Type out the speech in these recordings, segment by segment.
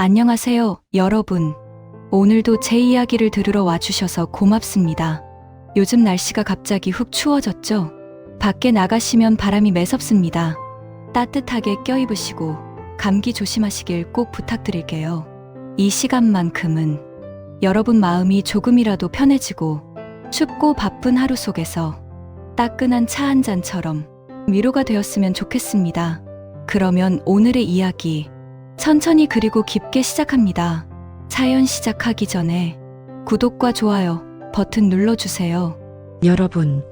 안녕하세요, 여러분. 오늘도 제 이야기를 들으러 와주셔서 고맙습니다. 요즘 날씨가 갑자기 훅 추워졌죠? 밖에 나가시면 바람이 매섭습니다. 따뜻하게 껴입으시고 감기 조심하시길 꼭 부탁드릴게요. 이 시간만큼은 여러분 마음이 조금이라도 편해지고 춥고 바쁜 하루 속에서 따끈한 차 한 잔처럼 위로가 되었으면 좋겠습니다. 그러면 오늘의 이야기 천천히 그리고 깊게 시작합니다. 사연 시작하기 전에 구독과 좋아요 버튼 눌러주세요. 여러분,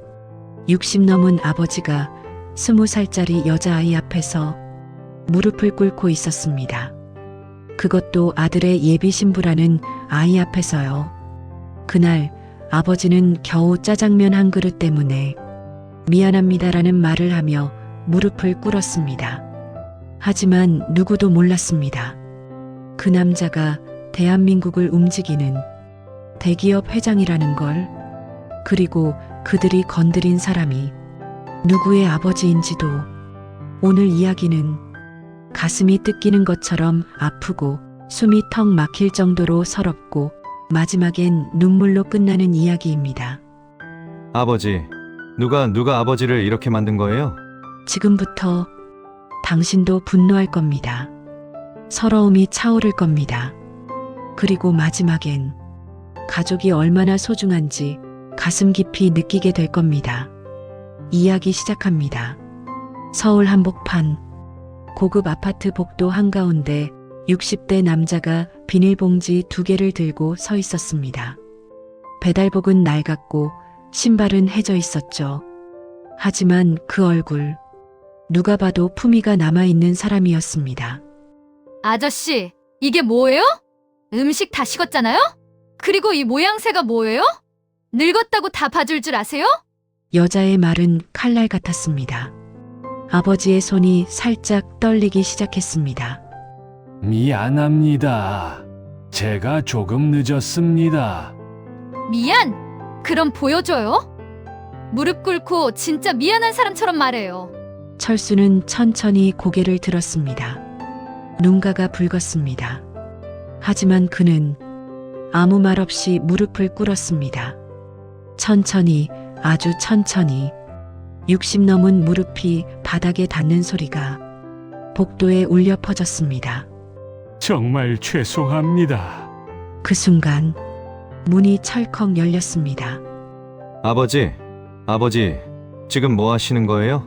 60 넘은 아버지가 20살짜리 여자아이 앞에서 무릎을 꿇고 있었습니다. 그것도 아들의 예비 신부라는 아이 앞에서요. 그날 아버지는 겨우 짜장면 한 그릇 때문에 미안합니다라는 말을 하며 무릎을 꿇었습니다. 하지만 누구도 몰랐습니다. 그 남자가 대한민국을 움직이는 대기업 회장이라는 걸, 그리고 그들이 건드린 사람이 누구의 아버지인지도 오늘 이야기는 가슴이 뜯기는 것처럼 아프고 숨이 턱 막힐 정도로 서럽고 마지막엔 눈물로 끝나는 이야기입니다. 아버지, 누가 누가 아버지를 이렇게 만든 거예요? 지금부터 당신도 분노할 겁니다. 서러움이 차오를 겁니다. 그리고 마지막엔 가족이 얼마나 소중한지 가슴 깊이 느끼게 될 겁니다. 이야기 시작합니다. 서울 한복판 고급 아파트 복도 한가운데 60대 남자가 비닐봉지 두 개를 들고 서 있었습니다. 배달복은 낡았고 신발은 해져 있었죠. 하지만 그 얼굴 누가 봐도 품위가 남아있는 사람이었습니다. 아저씨, 이게 뭐예요? 음식 다 식었잖아요? 그리고 이 모양새가 뭐예요? 늙었다고 다 봐줄 줄 아세요? 여자의 말은 칼날 같았습니다. 아버지의 손이 살짝 떨리기 시작했습니다. 미안합니다. 제가 조금 늦었습니다. 미안! 그럼 보여줘요? 무릎 꿇고 진짜 미안한 사람처럼 말해요. 철수는 천천히 고개를 들었습니다. 눈가가 붉었습니다. 하지만 그는 아무 말 없이 무릎을 꿇었습니다. 천천히, 아주 천천히, 60 넘은 무릎이 바닥에 닿는 소리가 복도에 울려 퍼졌습니다. 정말 죄송합니다. 그 순간 문이 철컥 열렸습니다. 아버지, 아버지, 지금 뭐 하시는 거예요?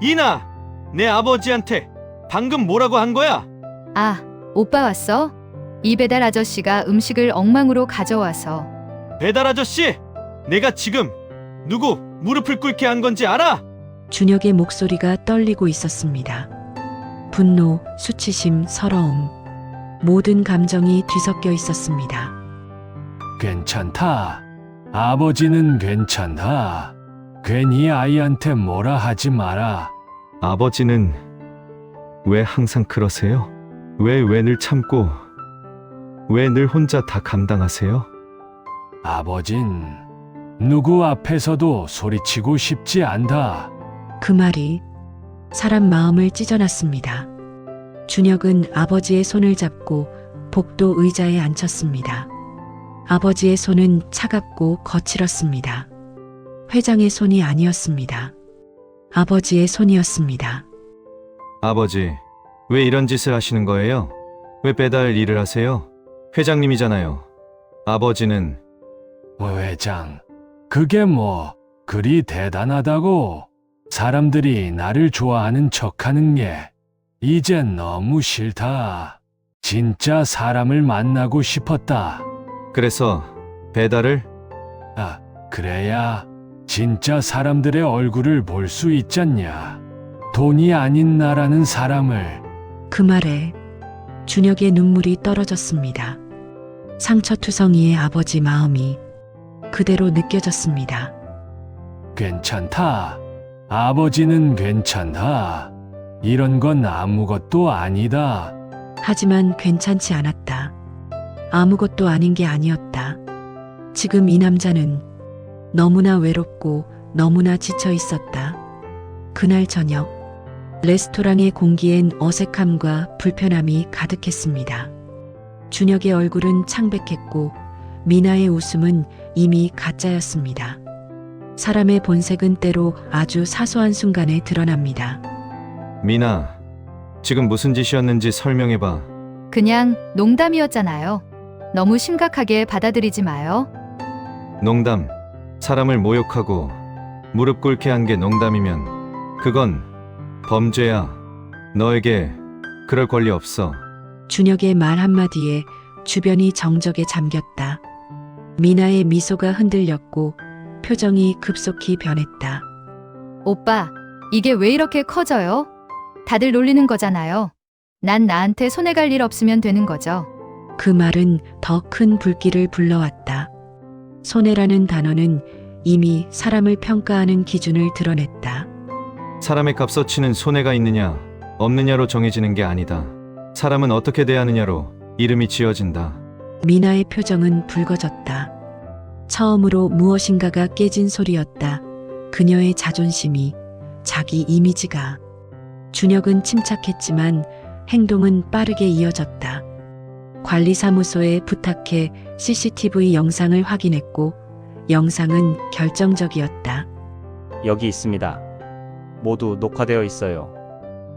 이나, 내 아버지한테 방금 뭐라고 한 거야? 아, 오빠 왔어? 이 배달 아저씨가 음식을 엉망으로 가져와서. 배달 아저씨, 내가 지금 누구 무릎을 꿇게 한 건지 알아? 준혁의 목소리가 떨리고 있었습니다. 분노, 수치심, 서러움. 모든 감정이 뒤섞여 있었습니다. 괜찮다. 아버지는 괜찮다. 괜히 아이한테 뭐라 하지 마라. 아버지는 왜 항상 그러세요? 왜 왜 늘 참고 왜 늘 혼자 다 감당하세요? 아버진 누구 앞에서도 소리치고 싶지 않다. 그 말이 사람 마음을 찢어놨습니다. 준혁은 아버지의 손을 잡고 복도 의자에 앉혔습니다. 아버지의 손은 차갑고 거칠었습니다. 회장의 손이 아니었습니다. 아버지의 손이었습니다. 아버지, 왜 이런 짓을 하시는 거예요? 왜 배달 일을 하세요? 회장님이잖아요. 아버지는 회장, 그게 뭐 그리 대단하다고? 사람들이 나를 좋아하는 척하는 게 이젠 너무 싫다. 진짜 사람을 만나고 싶었다. 그래서 배달을 아, 그래야 진짜 사람들의 얼굴을 볼 수 있잖냐. 돈이 아닌 나라는 사람을 그 말에 준혁의 눈물이 떨어졌습니다. 상처투성이의 아버지 마음이 그대로 느껴졌습니다. 괜찮다. 아버지는 괜찮다. 이런 건 아무것도 아니다. 하지만 괜찮지 않았다. 아무것도 아닌 게 아니었다. 지금 이 남자는 너무나 외롭고 너무나 지쳐 있었다. 그날 저녁, 레스토랑의 공기엔 어색함과 불편함이 가득했습니다. 준혁의 얼굴은 창백했고 미나의 웃음은 이미 가짜였습니다. 사람의 본색은 때로 아주 사소한 순간에 드러납니다. 미나, 지금 무슨 짓이었는지 설명해봐. 그냥 농담이었잖아요. 너무 심각하게 받아들이지 마요. 농담. 사람을 모욕하고 무릎 꿇게 한 게 농담이면 그건 범죄야. 너에게 그럴 권리 없어. 준혁의 말 한마디에 주변이 정적에 잠겼다. 미나의 미소가 흔들렸고 표정이 급속히 변했다. 오빠, 이게 왜 이렇게 커져요? 다들 놀리는 거잖아요. 난 나한테 손해 갈 일 없으면 되는 거죠. 그 말은 더 큰 불길을 불러왔다. 손해라는 단어는 이미 사람을 평가하는 기준을 드러냈다. 사람의 값어치는 손해가 있느냐, 없느냐로 정해지는 게 아니다. 사람은 어떻게 대하느냐로 이름이 지어진다. 미나의 표정은 붉어졌다. 처음으로 무엇인가가 깨진 소리였다. 그녀의 자존심이, 자기 이미지가. 준혁은 침착했지만 행동은 빠르게 이어졌다. 관리사무소에 부탁해 CCTV 영상을 확인했고 영상은 결정적이었다. 여기 있습니다. 모두 녹화되어 있어요.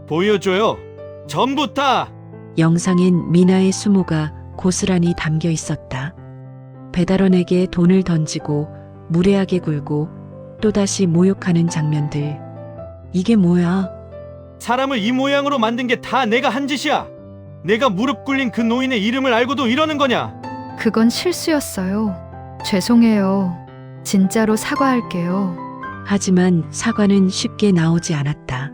보여줘요. 전부 다. 영상엔 미나의 수모가 고스란히 담겨 있었다. 배달원에게 돈을 던지고 무례하게 굴고 또다시 모욕하는 장면들. 이게 뭐야? 사람을 이 모양으로 만든 게 다 내가 한 짓이야. 내가 무릎 꿇린 그 노인의 이름을 알고도 이러는 거냐? 그건 실수였어요. 죄송해요. 진짜로 사과할게요. 하지만 사과는 쉽게 나오지 않았다.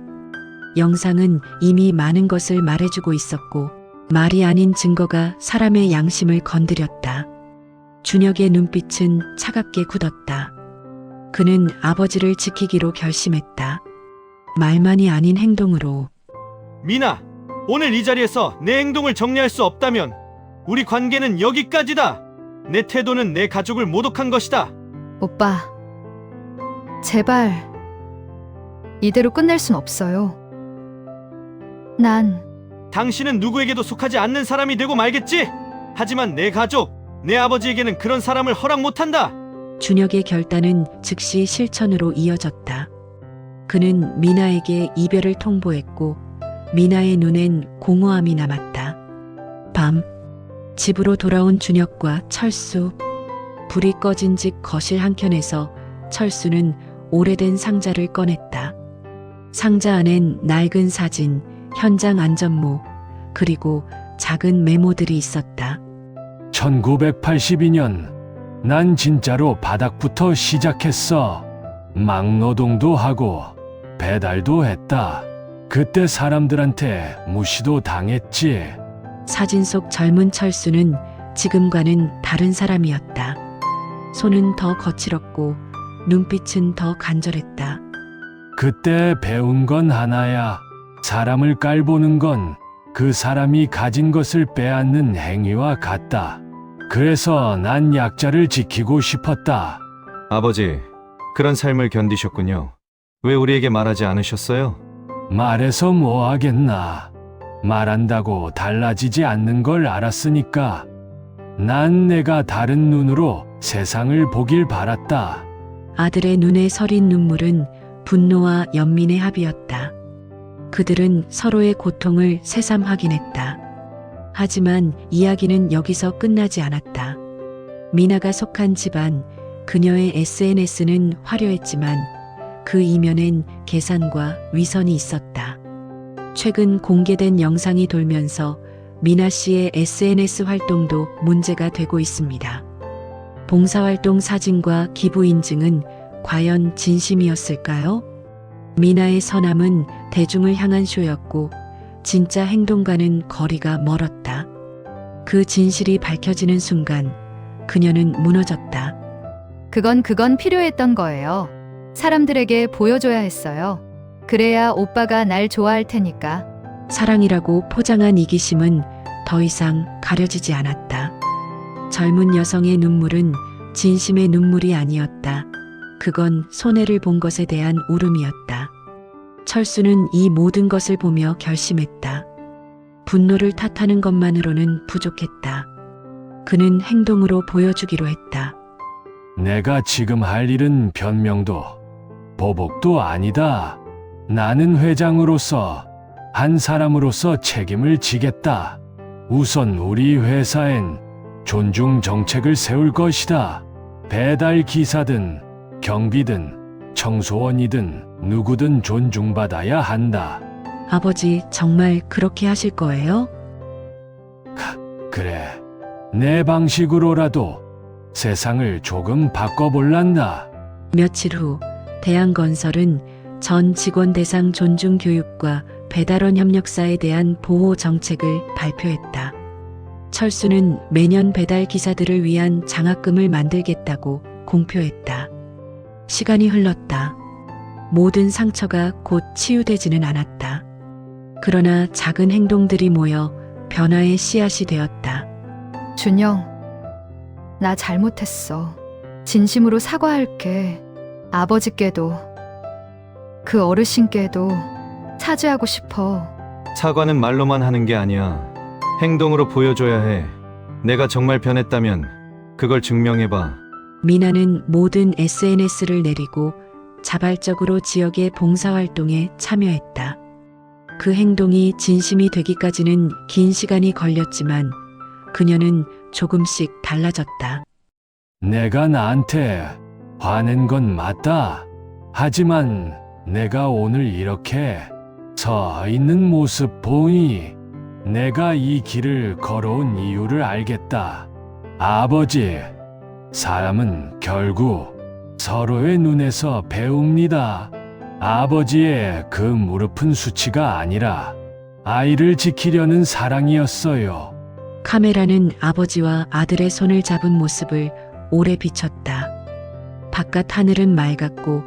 영상은 이미 많은 것을 말해주고 있었고 말이 아닌 증거가 사람의 양심을 건드렸다. 준혁의 눈빛은 차갑게 굳었다. 그는 아버지를 지키기로 결심했다. 말만이 아닌 행동으로 미나, 오늘 이 자리에서 내 행동을 정리할 수 없다면 우리 관계는 여기까지다. 내 태도는 내 가족을 모독한 것이다. 오빠, 제발 이대로 끝낼 순 없어요. 난 당신은 누구에게도 속하지 않는 사람이 되고 말겠지? 하지만 내 가족, 내 아버지에게는 그런 사람을 허락 못한다. 준혁의 결단은 즉시 실천으로 이어졌다. 그는 미나에게 이별을 통보했고 미나의 눈엔 공허함이 남았다. 밤 집으로 돌아온 준혁과 철수 불이 꺼진 집 거실 한켠에서 철수는 오래된 상자를 꺼냈다. 상자 안엔 낡은 사진, 현장 안전모, 그리고 작은 메모들이 있었다. 1982년 난 진짜로 바닥부터 시작했어. 막노동도 하고 배달도 했다. 그때 사람들한테 무시도 당했지. 사진 속 젊은 철수는 지금과는 다른 사람이었다. 손은 더 거칠었고 눈빛은 더 간절했다. 그때 배운 건 하나야. 사람을 깔보는 건 그 사람이 가진 것을 빼앗는 행위와 같다. 그래서 난 약자를 지키고 싶었다. 아버지, 그런 삶을 견디셨군요. 왜 우리에게 말하지 않으셨어요? 말해서 뭐 하겠나. 말한다고 달라지지 않는 걸 알았으니까. 난 내가 다른 눈으로 세상을 보길 바랐다. 아들의 눈에 서린 눈물은 분노와 연민의 합이었다. 그들은 서로의 고통을 새삼 확인했다. 하지만 이야기는 여기서 끝나지 않았다. 미나가 속한 집안, 그녀의 SNS는 화려했지만 그 이면엔 계산과 위선이 있었다. 최근 공개된 영상이 돌면서 미나 씨의 SNS 활동도 문제가 되고 있습니다. 봉사활동 사진과 기부 인증은 과연 진심이었을까요? 미나의 선함은 대중을 향한 쇼였고 진짜 행동과는 거리가 멀었다. 그 진실이 밝혀지는 순간 그녀는 무너졌다. 그건 그건 필요했던 거예요. 사람들에게 보여줘야 했어요. 그래야 오빠가 날 좋아할 테니까. 사랑이라고 포장한 이기심은 더 이상 가려지지 않았다. 젊은 여성의 눈물은 진심의 눈물이 아니었다. 그건 손해를 본 것에 대한 울음이었다. 철수는 이 모든 것을 보며 결심했다. 분노를 탓하는 것만으로는 부족했다. 그는 행동으로 보여주기로 했다. 내가 지금 할 일은 변명도 보복도 아니다. 나는 회장으로서 한 사람으로서 책임을 지겠다. 우선 우리 회사엔 존중 정책을 세울 것이다. 배달 기사든 경비든 청소원이든 누구든 존중받아야 한다. 아버지 정말 그렇게 하실 거예요? 그래. 내 방식으로라도 세상을 조금 바꿔볼란다. 며칠 후 대한건설은 전 직원 대상 존중 교육과 배달원 협력사에 대한 보호 정책을 발표했다. 철수는 매년 배달 기사들을 위한 장학금을 만들겠다고 공표했다. 시간이 흘렀다. 모든 상처가 곧 치유되지는 않았다. 그러나 작은 행동들이 모여 변화의 씨앗이 되었다. 준영, 나 잘못했어. 진심으로 사과할게. 아버지께도, 그 어르신께도 사죄하고 싶어. 사과는 말로만 하는 게 아니야. 행동으로 보여줘야 해. 내가 정말 변했다면 그걸 증명해봐. 미나는 모든 SNS를 내리고 자발적으로 지역의 봉사활동에 참여했다. 그 행동이 진심이 되기까지는 긴 시간이 걸렸지만 그녀는 조금씩 달라졌다. 내가 나한테 화낸 건 맞다. 하지만 내가 오늘 이렇게 서 있는 모습 보니 내가 이 길을 걸어온 이유를 알겠다. 아버지, 사람은 결국 서로의 눈에서 배웁니다. 아버지의 그 무릎은 수치가 아니라 아이를 지키려는 사랑이었어요. 카메라는 아버지와 아들의 손을 잡은 모습을 오래 비쳤다. 바깥 하늘은 맑았고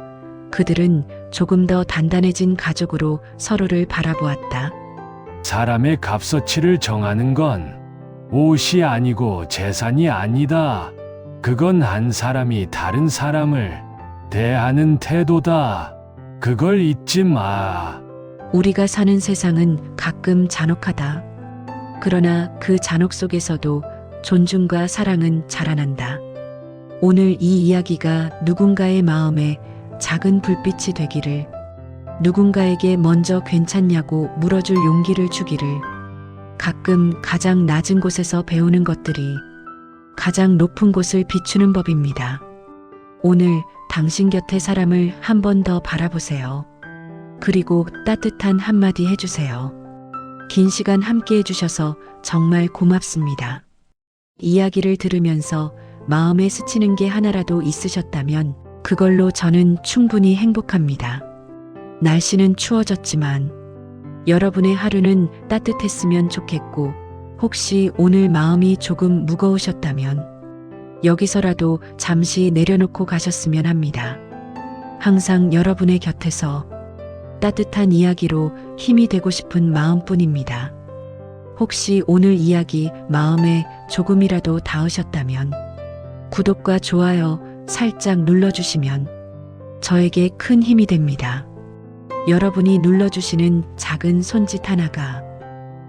그들은 조금 더 단단해진 가족으로 서로를 바라보았다. 사람의 값어치를 정하는 건 옷이 아니고 재산이 아니다. 그건 한 사람이 다른 사람을 대하는 태도다. 그걸 잊지 마. 우리가 사는 세상은 가끔 잔혹하다. 그러나 그 잔혹 속에서도 존중과 사랑은 자라난다. 오늘 이 이야기가 누군가의 마음에 작은 불빛이 되기를, 누군가에게 먼저 괜찮냐고 물어줄 용기를 주기를, 가끔 가장 낮은 곳에서 배우는 것들이 가장 높은 곳을 비추는 법입니다. 오늘 당신 곁의 사람을 한 번 더 바라보세요. 그리고 따뜻한 한마디 해주세요. 긴 시간 함께 해주셔서 정말 고맙습니다. 이야기를 들으면서 마음에 스치는 게 하나라도 있으셨다면 그걸로 저는 충분히 행복합니다. 날씨는 추워졌지만 여러분의 하루는 따뜻했으면 좋겠고 혹시 오늘 마음이 조금 무거우셨다면 여기서라도 잠시 내려놓고 가셨으면 합니다. 항상 여러분의 곁에서 따뜻한 이야기로 힘이 되고 싶은 마음뿐입니다. 혹시 오늘 이야기 마음에 조금이라도 닿으셨다면 구독과 좋아요 살짝 눌러주시면 저에게 큰 힘이 됩니다. 여러분이 눌러주시는 작은 손짓 하나가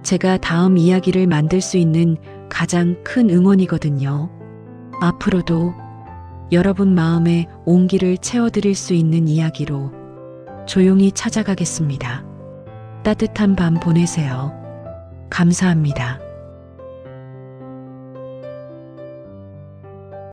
제가 다음 이야기를 만들 수 있는 가장 큰 응원이거든요. 앞으로도 여러분 마음에 온기를 채워드릴 수 있는 이야기로 조용히 찾아가겠습니다. 따뜻한 밤 보내세요. 감사합니다.